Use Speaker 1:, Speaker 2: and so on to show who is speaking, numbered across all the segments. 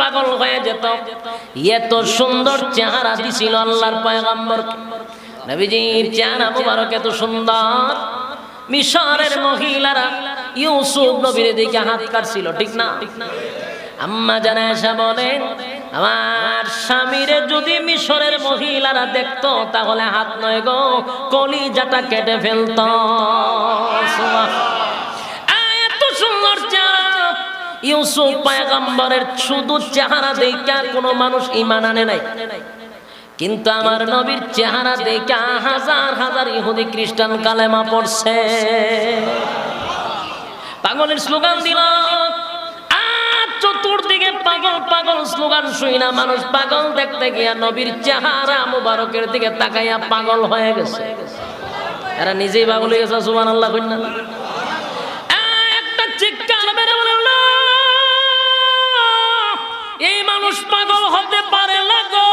Speaker 1: পাগল হয়ে যেত। এত সুন্দর চেহারা দিছিল আল্লাহর পয়গম্বর। নবীজির চেহারা মুবারক এত সুন্দর। মিশরের মহিলারা ইউসুফ নবীর দিকে হাত কাটছিল, ঠিক না? আম্মা জানা এসে বলেন আমার স্বামীরে যদি মিশরের মহিলারা দেখতো, তাহলে হাত নয় গো, কলিজাটা কেটে ফেলত। ইউসুফ পায়গম্বরের শুধু চেহারা দেখা কোনো মানুষ ইমান আনে নাই। কিন্তু আমার নবীর চেহারা দেখা হাজার হাজার ইহুদি খ্রিস্টান কালেমা পড়ছে। পাগলের স্লোগান দিল চতুর্দিকে পাগল পাগল স্লোগান শুই না মানুষ। পাগল দেখতে গিয়া নবীর চেহারা মুবারকের দিকে তাকাইয়া পাগল হয়ে গেছে। এরা নিজেই পাগল হয়ে গেছে সুবান আল্লাহ কন্যা হতে পারে না গো।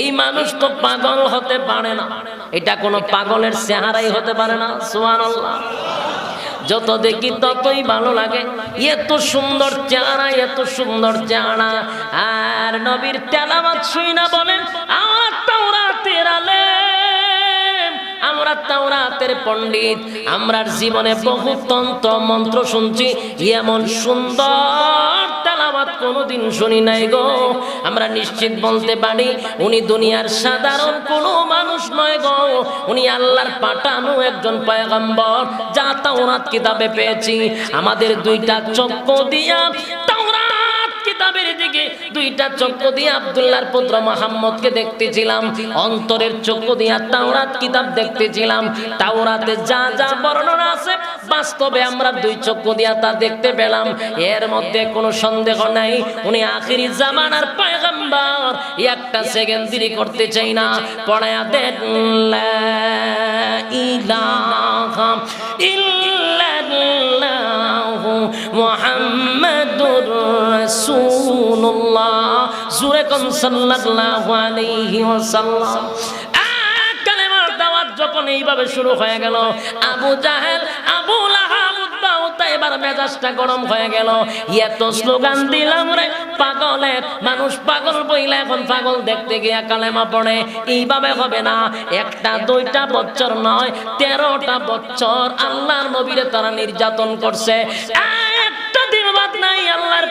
Speaker 1: এই মানুষ তো পাগল হতে পারে না। এটা কোনো পাগলের চেহারাই হতে পারে না সোহান যত দেখি ততই ভালো লাগে। এত সুন্দর চেহারা, এত সুন্দর চেহারা। আর নবীর তেলাবাদ শুই না বলেন, আমার তোরা তেরালে আমরা তাওরাতের পণ্ডিত। আমরার জীবনে বহু তন্ত্র মন্ত্র শুনছি, এমন সুন্দর তেলাবাত কোনোদিন শুনি নাই গো। আমরা নিশ্চিত বলতে পারি, উনি দুনিয়ার সাধারণ কোনো মানুষ নয় গো। উনি আল্লাহর পাঠানো একজন পয়গম্বর, যা তাওরাত কিতাবে পেয়েছি। আমাদের দুইটা চক্ষু দিয়া কিতাবের দিকে দুইটা চক্ষু দিয়ে আব্দুল্লাহর পুত্র মোহাম্মদকে দেখতেছিলাম। অন্তরের চক্ষু দিয়া তাওরাত কিতাব দেখতেছিলাম। তাওরাতে যা যা বর্ণনা আছে, বাস্তবে আমরা দুই চক্ষু দিয়া তা দেখতে পেলাম। এর মধ্যে কোনো সন্দেহ নাই, উনি আখিরি জামানার পয়গম্বর। একটা সেকেন্ড দেরি করতে চাই না, পড়ায়া দেন ইলাহা ইল্লাল্লাহু মুহাম্মাদুর রাসূলুল্লাহ, জুরে কোন সাল্লাল্লাহু যখন এইভাবে শুরু হয়ে গেল, আবু জাহেল, আবু লাহাব এবার মেজাজটা গরম হয়ে গেল। এত স্লোগান দিলাম রে পাগলের, মানুষ পাগল বইলে এখন পাগল দেখতে গিয়া কালেমা পড়ে, এইভাবে হবে না। একটা, দুইটা বছর নয়, তেরোটা বছর আল্লাহর নবীরে তারা নির্যাতন করছে। আল্লাহর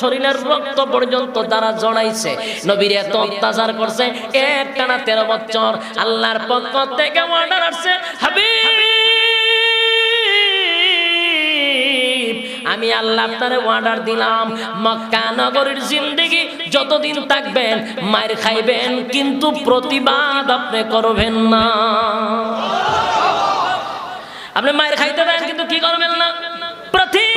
Speaker 1: শরীরের রক্ত পর্যন্ত তারা জড়াইছে, নবীর এত অত্যাচার করছে একটা না তেরো বছর আল্লাহর পক্ষ থেকে অর্ডার আসছে আমি আল্লাহ আপনারে অর্ডার দিলাম। মক্কা নগরীর জিন্দেগি যতদিন থাকবেন, মায়ের খাইবেন, কিন্তু প্রতিবাদ আপনি করবেন না। আপনি মায়ের খাইতে দেন, কিন্তু কি করবেন না? করবেন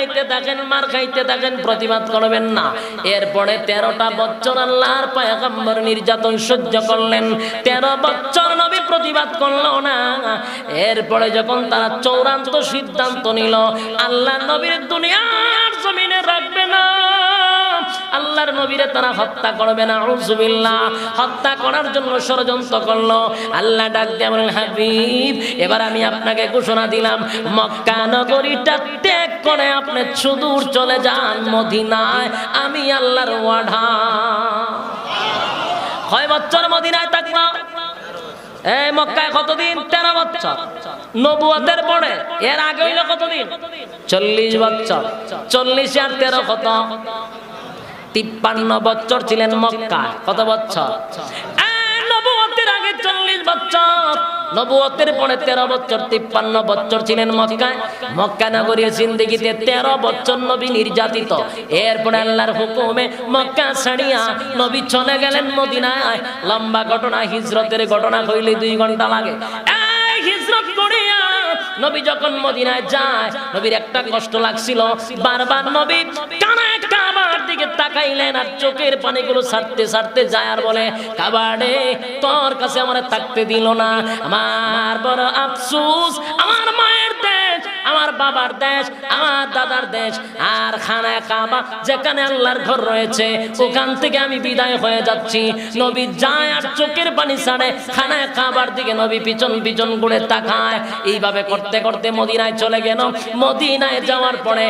Speaker 1: খাইতে থাকেন, মার খাইতে থাকেন, প্রতিবাদ করবেন না। এরপরে তেরোটা বছর আল্লাহর পায়গাম্বর নির্যাতন সহ্য করলেন। তেরো বছর নবী প্রতিবাদ করল না। এরপরে যখন তারা চৌরান্ত সিদ্ধান্ত নিল, আল্লাহ নবীর না আল্লাহর নবীরে তারা হত্যা করবে না উজুবিল্লাহ হত্যা করার জন্য ষড়যন্ত্র করল। আল্লাহ ডাক দিয়ে হাবিব, এবার আমি আপনাকে ঘোষণা দিলাম, মক্কা নগরীটা ত্যাগ করে আপনি সুদূর চলে যান মদিনায়। আমি আল্লাহর ওয়াঢা কয় বছর মদিনায় থাকব? এই মক্কায় কতদিন? তেরো বছর। নবুয়াতের পরে। এর আগে হইল কতদিন? চল্লিশ বছর। চল্লিশ আর তেরো কত? তিপ্পান্ন বছর ছিলেন মক্কা কত বছর? আগে চল্লিশ তেরো তিপ্পান্ন নবী নির্যাতিত। এরপরে নবী গেলেন লম্বা ঘটনা, হিজরতের ঘটনা হইলে দুই ঘণ্টা লাগে। হিজরত করিয়া নবী যখন মদিনায় যায়, নবীর একটা কষ্ট লাগছিল। বারবার নবী দিকে তাকাইলেন আর চোখের পানিগুলো ছাড়তে ছাড়তে যায় আর বলে, কাবাডে, তোর কাছে আমার থাকতে দিল না। আমার বড় আফসুস, আমার মায়ের দেশ, আমার বাবার দেশ, আমার দাদার দেশ, আর খানায় কাবা যেখানে আল্লাহর ঘর রয়েছে, ওখান থেকে আমি বিদায় হয়ে যাচ্ছি। নবী যায় আর চোখের পানি ছাড়ে খানায় কাবার দিকে নবী পিছন পিছন ঘুরে তাকায়। এইভাবে করতে করতে মদিনায় চলে গেল। মদিনায় যাওয়ার পরে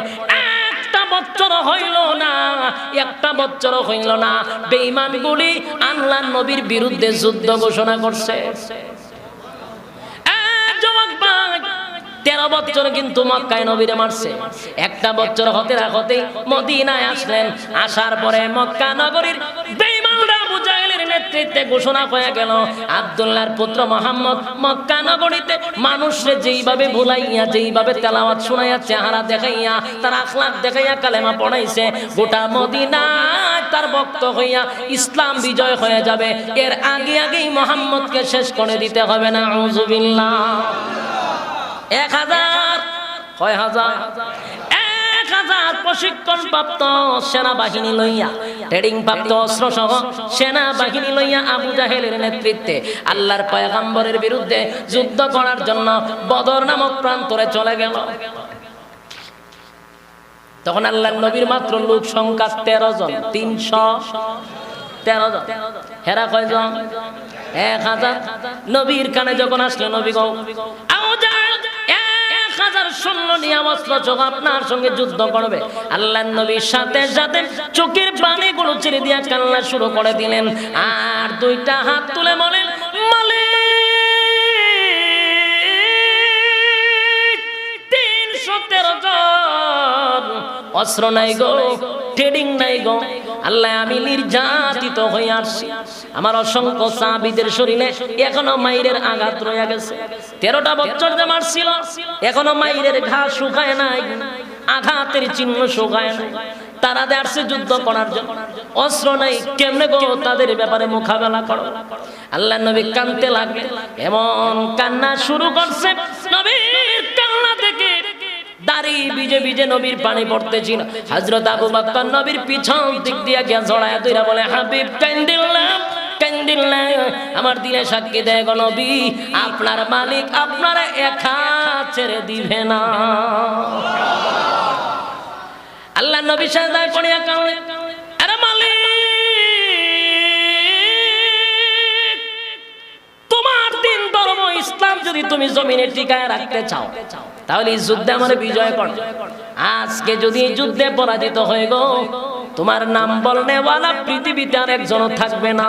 Speaker 1: একটা বছর হইল না, একটা বছর হইল না। বেঈমানগুলি আল্লাহ নবীর বিরুদ্ধে যুদ্ধ ঘোষণা করছে। তেরো বছর কিন্তু মক্কায় নবীরে মারছে। একটা বছর হতে না হতে মদিনায় আসলেন। আসার পরে মক্কা নগরীর নেতৃত্বে ঘোষণা হয়ে গেল, আব্দুল্লাহর পুত্র মোহাম্মদ মক্কা নগরীতে মানুষরে যেইভাবে ভুলাইয়া, যেইভাবে তেলাওয়াত শুনাইয়া, চেহারা দেখাইয়া, তার আখলাক দেখাইয়া কালেমা পড়াইছে, গোটা মদিনায় তার ভক্ত হইয়া ইসলাম বিজয় হয়ে যাবে। এর আগে আগেই মোহাম্মদকে শেষ করে দিতে হবে না আউযুবিল্লাহ এক হাজার, কয় হাজার? হাজার প্রশিক্ষণ প্রাপ্ত সেনাবাহিনী লইয়া ট্রেডিং প্রাপ্ত অস্ত্র সহ সেনাবাহিনী লইয়া আবু জাহেলের নেতৃত্বে আল্লাহর পয়গাম্বরের বিরুদ্ধে যুদ্ধ করার জন্য বদর নামক প্রান্তরে চলে গেল। তখন আল্লাহ নবীর মাত্র লোক সংখ্যা তেরো জন, তিনশো তেরো জন। হেরা কয়জন? এক হাজার। নবীর কানে যখন আসলো, নবী গো হাজার সৈন্য নিয়ে অস্ত্র চোখ আপনার সঙ্গে যুদ্ধ করবে। আল্লাহ নবীর সাথে সাথে চোখের পানিগুলো ছেড়ে দিয়া কান্না শুরু করে দিলেন। আর দুইটা হাত তুলে বলেন, মালিক, তিনশো তেরো জন। অস্ত্র নাই গো, ট্রেডিং নাই গো। আল্লাহ আমি নির্যাতিত হয়ে আসছি। আমার অসংখ্য সাবিদের শরীরে এখনও মাইরের আঘাত রয়ে গেছে। তেরোটা বছর যে মারছিল এখনও মাইরের ঘা শুকায় নাই, আঘাতের চিহ্ন শুকায় নাই। তারা আসছে যুদ্ধ করার জন্য, অস্ত্র নাই, কেমনে গো তাদের ব্যাপারে মোকাবেলা করো? আল্লাহ নবী কানতে লাগবে এমন কান্না শুরু করছে, নবীর কান্না থেকে দাড়ি বিজে বিজে নবীর পানি পড়তেছিল হযরত আবু বকর নবীর পিছন দিক দিয়ে গিয়া জড়ায়া দইরা বলে, হাবিব কান্দিল্লাম কান্দিল্লাম আমার দিলে সাক্ষী দেয় গো নবী, আপনার মালিক আপনারা একা ছেড়ে দিবে না। আল্লাহ নবী সাজদা করিয়া কাউলে তোমার দিন ধর্ম ইসলাম যদি তুমি জমিনে টিকায় রাখতে চাও তাহলে এই যুদ্ধে আমার বিজয় কর। আজকে যদি এই যুদ্ধে পরাজিত হয়ে গো তোমার নাম বলনেওয়ালা পৃথিবীতে আর একজনও থাকবে না।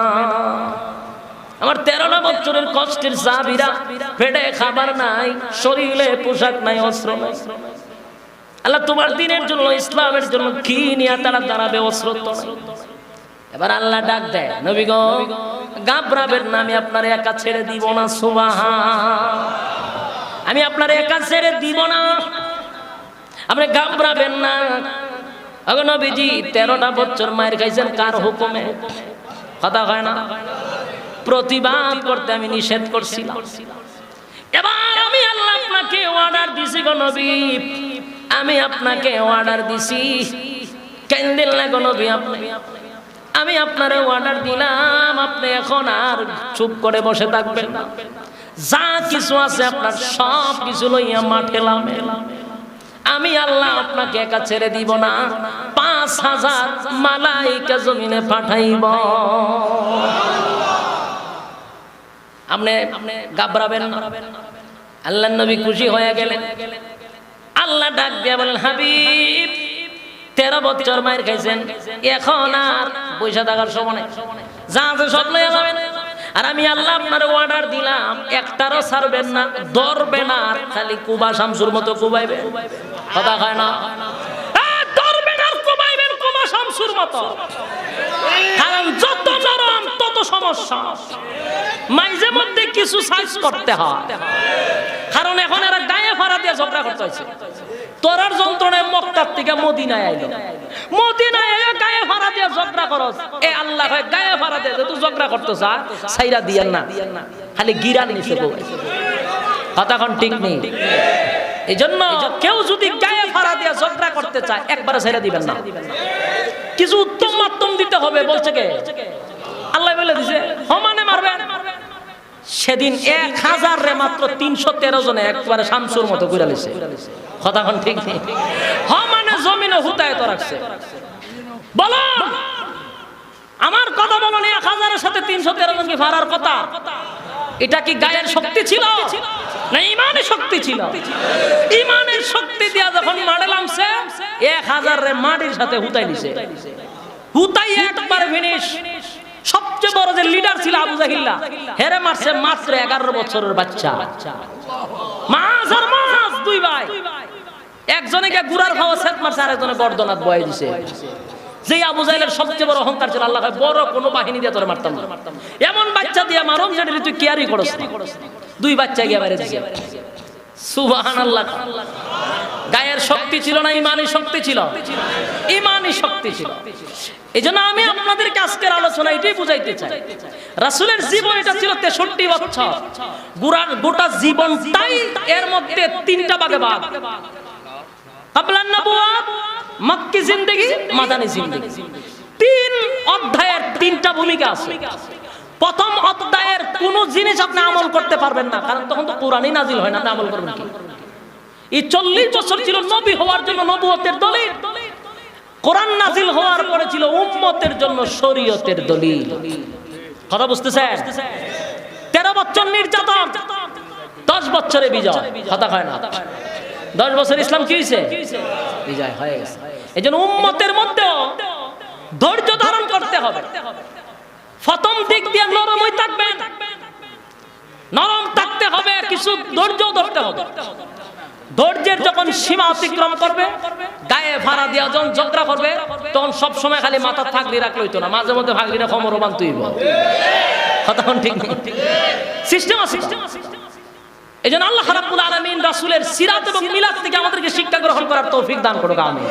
Speaker 1: আমার তেরোটা বছরের কষ্টের চাবিরা পেটে খাবার নাই শরীরে পোশাক নাই অস্ত্র নাই আল্লাহ তোমার দিনের জন্য ইসলামের জন্য কি নিয়ে তারা দাঁড়াবে অস্ত্র তো নাই। এবার আল্লাহ ডাক দেয় নবী গো গাবরাবের নামে আপনার একা ছেড়ে দিব না সুবাহা আমি আপনার একা ছেড়ে দিব না। আপনি গাবরাবেন না। নবীজি, তেরোটা বছর মায়ের খাইছেন, কার হুকুমে? কথা হয় না। প্রতিবাদ করতে আমি নিষেধ করছিলাম। এবার আমি আল্লাহ আপনাকে অর্ডার দিছি গো নবী। আমি আপনাকে অর্ডার দিছি। কেন দিলেন গো নবী আপনি? আমি আপনার অর্ডার দিলাম, আপনি এখন আর চুপ করে বসে থাকবেন না। যা কিছু আছে আপনার সব কিছু লইয়া মাঠে আমি আল্লাহ আপনাকে একা ছেড়ে দিব না, পাঁচ হাজার মালাইকা জমিনে পাঠাইব। আপনি আপনি গাবরাবেন আল্লাহ নবী খুশি হয়ে গেলেন। আল্লাহ ডাক দিয়া বলেন, হাবিব, তেরো বছর মায়ের খাইছেন, এখন আর পয়সা থাকার সময় যা আছে সব লইয়া যাবেন। আর আমি আল্লাহ আপনার অর্ডার দিলাম, একটারও ছাড়বেন না ধরবে না, আর খালি কুবা শামসুর মতো কুবাইবে। কথা হয় না শামসুর মতো। কারণ যত তত মধ্যে কিছু সাইজ করতে হয়। কারণ এখন এরা দিয়ে করতে হয়েছে তোরার যন্ত্রণায় মক্কার থেকে মদিনায় এই জন্য যদি করতে কিছু উত্তম মাধ্যম দিতে হবে, বলছে কে? আল্লাহ বলে দিছে সমানে মারবেন সেদিন এক হাজার রে মাত্র তিনশো তেরো জনে একবারে শামসুর মতো করে লিছে। কথাখন ঠিক নেই হ মানে জমিনে হুতায় তো রাখছে। বলো! আমার কথা বলো এক হাজারের সাথে তিনশো তেরো জন কি ফারার কথা। এটা কি গায়ের শক্তি ছিল? না ইমানের শক্তি ছিল? ইমানের শক্তি দিয়া যখন মারে নামছে এক হাজার রে মাটির সাথে হুতাই নিছে হুতাই একবার ফিনিশ। সবচেয়ে বড় যে লিডার ছিল আবু জাহিল্লা, হেরে মারছে মাত্র এগারো বছরের বাচ্চা। দুই ভাই। একজনে গুড়ার খাওয়া সেট মারছে, আরেকজনে গর্দনাথ বয়ে দিছে। যে আবু জাহেলের সবচেয়ে বড় অহংকার ছিল, আল্লাহ বড় কোনো বাহিনী দিয়ে তোরে মারতাম না। এমন বাচ্চা দিয়ে মারম যেটা তুই কেয়ারই করস দুই বাচ্চা গিয়ে মেরে দিছে। আল্লাহ গায়ের শক্তি ছিল না, ইমানি শক্তি ছিল। ইমানি শক্তি ছিল। এই জন্য আমি আপনাদেরকে আজকের আলোচনা এটাই বুঝাইতে চাই। রাসুলের জীবন এটা ছিল তেষট্টি বছর। গোটা গোটা জীবনটাই এর মধ্যে তিনটা ভাগে ভাগ। কাবলান মক্কি জিন্দেগি, মাদানী জিন্দেগি। তিন অধ্যায়ের তিনটা ভূমিকা প্রথম অধ্যায়ের কোন জিনিস আপনি আমল করতে পারবেন না, কারণ তখন তো কোরআনই নাজিল হয় না আমল করবেন কি? এই চল্লিশ বছর ছিল নবী হওয়ার জন্য নবুয়তের দলিল। কোরআন নাজিল হওয়ার পরে ছিল উম্মতের জন্য শরীয়তের দলিল। কথা বুঝতেছেন? তেরো বছর নির্যাতন, দশ বছরে বিজয়। হয় না? দশ বছর ইসলাম কি হয়েছে বিজয় হয়ে গেছে। এই জন্য উম্মতের মধ্যেও ধৈর্য ধারণ করতে হবে। প্রথম দিক দিয়ে নরমই থাকবেন। নরম থাকতে হবে, কিছু ধৈর্য ধরতে হবে। ধৈর্যের যখন সীমা অতিক্রম করবে, গায়ে ভাড়া দিয়া যখন ঝগড়া করবে, তখন সব সময় খালি মাথা থাকলি রাখলে হইতো না, মাঝে মধ্যে ভাগলিরা খমর বান তুইব কথা ঠিক সিস্টেম আছে এই জন্য আল্লাহ রাব্বুল আলামিন রাসুলের সিরাত এবং মিলাদ থেকে আমাদেরকে শিক্ষা গ্রহণ করার তৌফিক দান করুক, আমিন।